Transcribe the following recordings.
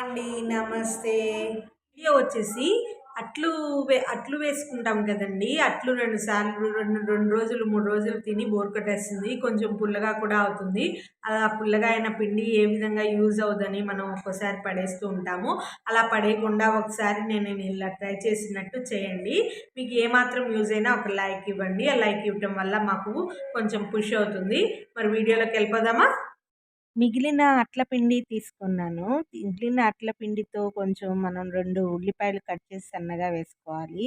అండి నమస్తే. వీడియో వచ్చేసి అట్లు వే అట్లు వేసుకుంటాం కదండి. అట్లు రెండు సార్లు రెండు రెండు రోజులు మూడు రోజులు తిని బోర్ కొట్టేస్తుంది. కొంచెం పుల్లగా కూడా అవుతుంది. అలా పుల్లగా అయిన పిండి ఏ విధంగా యూజ్ అవుదని మనం ఒక్కోసారి పడేస్తూ ఉంటాము. అలా పడేయకుండా ఒకసారి నేను ఇలా ట్రై చేసినట్టు చేయండి. మీకు ఏమాత్రం యూజ్ అయినా ఒక లైక్ ఇవ్వండి. ఆ లైక్ ఇవ్వటం వల్ల మాకు కొంచెం పుష్ అవుతుంది. మరి వీడియోలోకి వెళ్ళిపోదామా? మిగిలిన అట్ల పిండి తీసుకున్నాను. మిగిలిన అట్ల పిండితో కొంచెం మనం రెండు ఉల్లిపాయలు కట్ చేసి సన్నగా వేసుకోవాలి.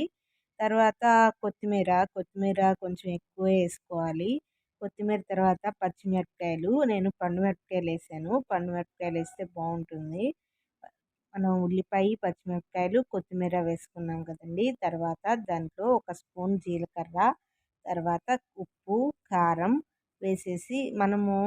తర్వాత కొత్తిమీర కొత్తిమీర కొంచెం ఎక్కువ వేసుకోవాలి. కొత్తిమీర తర్వాత పచ్చిమిరపకాయలు నేను పండు మిరపకాయలు వేసాను. పండుమిరపకాయలు వేస్తే బాగుంటుంది. మనం ఉల్లిపాయ పచ్చిమిరపకాయలు కొత్తిమీర వేసుకున్నాం కదండి. తర్వాత దాంట్లో ఒక స్పూన్ జీలకర్ర తర్వాత ఉప్పు కారం వేసేసి మనము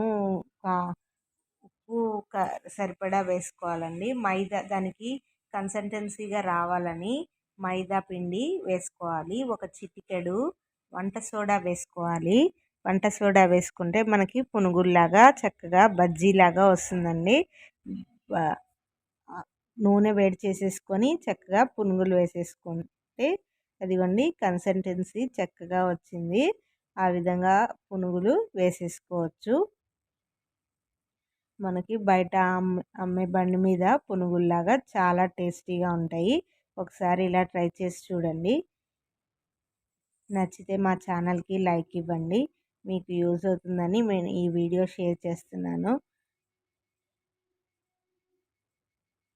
ఉప్పు సరిపడా వేసుకోవాలండి. మైదా దానికి కన్సిస్టెన్సీగా రావాలని మైదా పిండి వేసుకోవాలి. ఒక చిటికెడు వంట సోడా వేసుకోవాలి. వంట సోడా వేసుకుంటే మనకి పునుగుల్లాగా చక్కగా బజ్జీలాగా వస్తుందండి. నూనె వేడి చేసేసుకొని చక్కగా పునుగులు వేసేసుకుంటే అదిగోండి కన్సిస్టెన్సీ చక్కగా వచ్చింది. ఆ విధంగా పునుగులు వేసేసుకోవచ్చు. మనకి బయట అమ్మే బండి మీద పునుగుల్లాగా చాలా టేస్టీగా ఉంటాయి. ఒకసారి ఇలా ట్రై చేసి చూడండి. నచ్చితే మా ఛానల్కి లైక్ ఇవ్వండి. మీకు యూజ్ అవుతుందని నేను ఈ వీడియో షేర్ చేస్తున్నాను.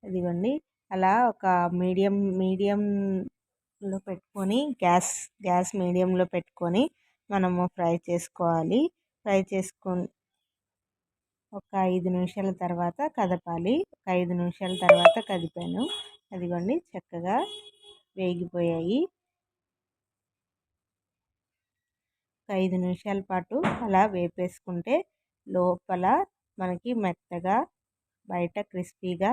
ఇదిగోండి. అలా ఒక మీడియం మీడియంలో పెట్టుకొని గ్యాస్ గ్యాస్ మీడియంలో పెట్టుకొని మనము ఫ్రై చేసుకోవాలి. ఫ్రై చేసుకొని ఒక ఐదు నిమిషాల తర్వాత కదపాలి. ఒక ఐదు నిమిషాల తర్వాత కదిపాను. అదిగోండి చక్కగా వేగిపోయాయి. ఒక ఐదు నిమిషాల పాటు అలా వేపేసుకుంటే లోపల మనకి మెత్తగా బయట క్రిస్పీగా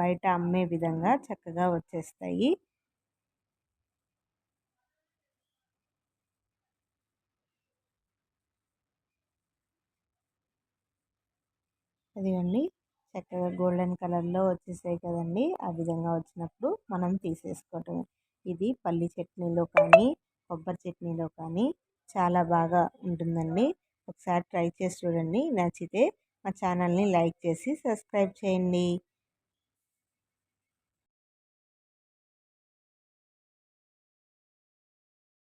బయట అమ్మే విధంగా చక్కగా వచ్చేస్తాయి. ఇదిగండి. చక్కగా గోల్డెన్ కలర్లో వచ్చేసాయి కదండి. ఆ విధంగా వచ్చినప్పుడు మనం తీసేసుకోవటం. ఇది పల్లి చట్నీలో కానీ కొబ్బరి చట్నీలో కానీ చాలా బాగా ఉంటుందండి. ఒకసారి ట్రై చేసి చూడండి. నచ్చితే మా ఛానల్ని లైక్ చేసి సబ్స్క్రైబ్ చేయండి.